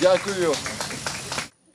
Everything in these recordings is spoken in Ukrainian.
Дякую.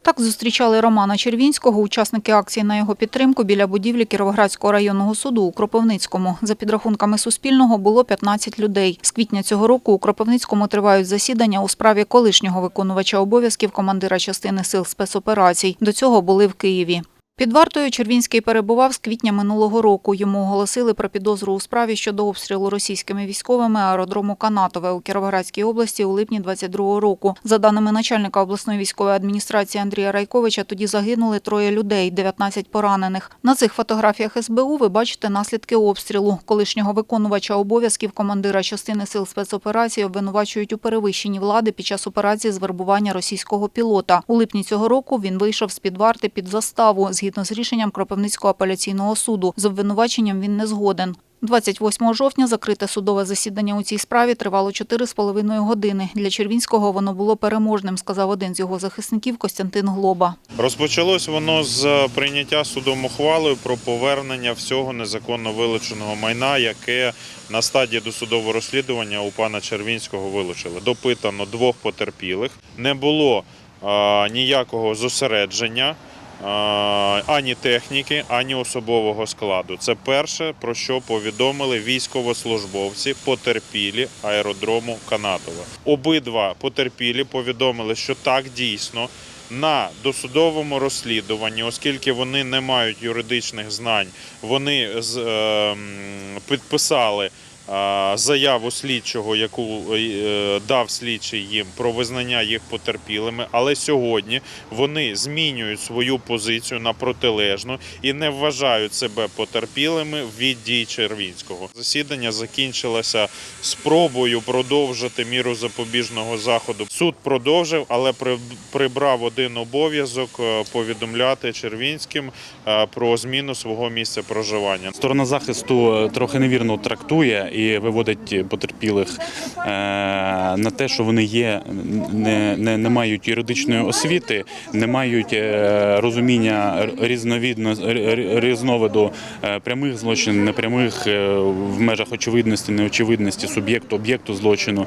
Так зустрічали Романа Червінського, учасники акції на його підтримку біля будівлі Кіровоградського районного суду у Кропивницькому. За підрахунками Суспільного було 15 людей. З квітня цього року у Кропивницькому тривають засідання у справі колишнього виконувача обов'язків командира частини сил спецоперацій. До цього були в Києві. Під вартою Червінський перебував з квітня минулого року. Йому оголосили про підозру у справі щодо обстрілу російськими військовими аеродрому Канатове у Кіровоградській області у липні 22 року. За даними начальника обласної військової адміністрації Андрія Райковича, тоді загинули троє людей, 19 поранених. На цих фотографіях СБУ ви бачите наслідки обстрілу. Колишнього виконувача обов'язків командира частини сил спецоперацій обвинувачують у перевищенні влади під час операції з вербування російського пілота. У липні цього року він вийшов з-під варти під заставу згідно з рішенням Кропивницького апеляційного суду. З обвинуваченням він не згоден. 28 жовтня закрите судове засідання у цій справі тривало 4,5 години. Для Червінського воно було переможним, сказав один з його захисників Костянтин Глоба. Розпочалось воно з прийняття судом ухвалою про повернення всього незаконно вилученого майна, яке на стадії досудового розслідування у пана Червінського вилучили. Допитано двох потерпілих. Не було а, ніякого зосередження. Ані техніки, ані особового складу. Це перше, про що повідомили військовослужбовці потерпілі аеродрому Канатова. Обидва потерпілі повідомили, що так дійсно на досудовому розслідуванні, оскільки вони не мають юридичних знань, вони з- е, підписали заяву слідчого, яку е, дав слідчий їм про визнання їх потерпілими. Але сьогодні вони змінюють свою позицію на протилежну і не вважають себе потерпілими від дій Червінського. Засідання закінчилося спробою продовжити міру запобіжного заходу. Суд продовжив, але при- прибрав один обов'язок е, повідомляти Червінським е, про зміну свого місця проживання. Сторона захисту трохи невірно трактує і виводить потерпілих е, на те, що вони є, не, не, не мають юридичної освіти, не мають е, розуміння різновідно різновиду е, прямих злочинів, непрямих в межах очевидності, неочевидності суб'єкту, об'єкту злочину.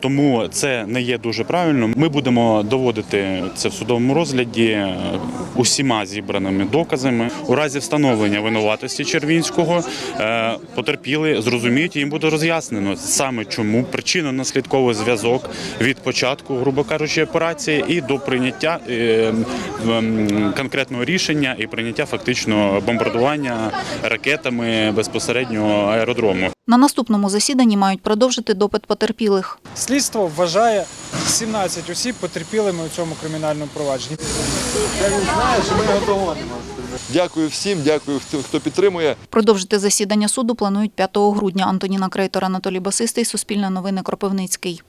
Тому це не є дуже правильно. Ми будемо доводити це в судовому розгляді усіма зібраними доказами. У разі встановлення винуватості Червінського потерпіли, зрозуміють, їм буде роз'яснено саме чому причинно-наслідковий зв'язок від початку, грубо кажучи, операції і до прийняття е, конкретного рішення і прийняття фактично бомбардування ракетами безпосередньо аеродрому. На наступному засіданні мають продовжити допит потерпілих. Слідство вважає 17 осіб потерпілими у цьому кримінальному провадженні. Дякую всім, дякую, хто, підтримує. Продовжити засідання суду планують 5 грудня. Антоніна Крейтор, Анатолій Басистий, Суспільне новини Кропивницький.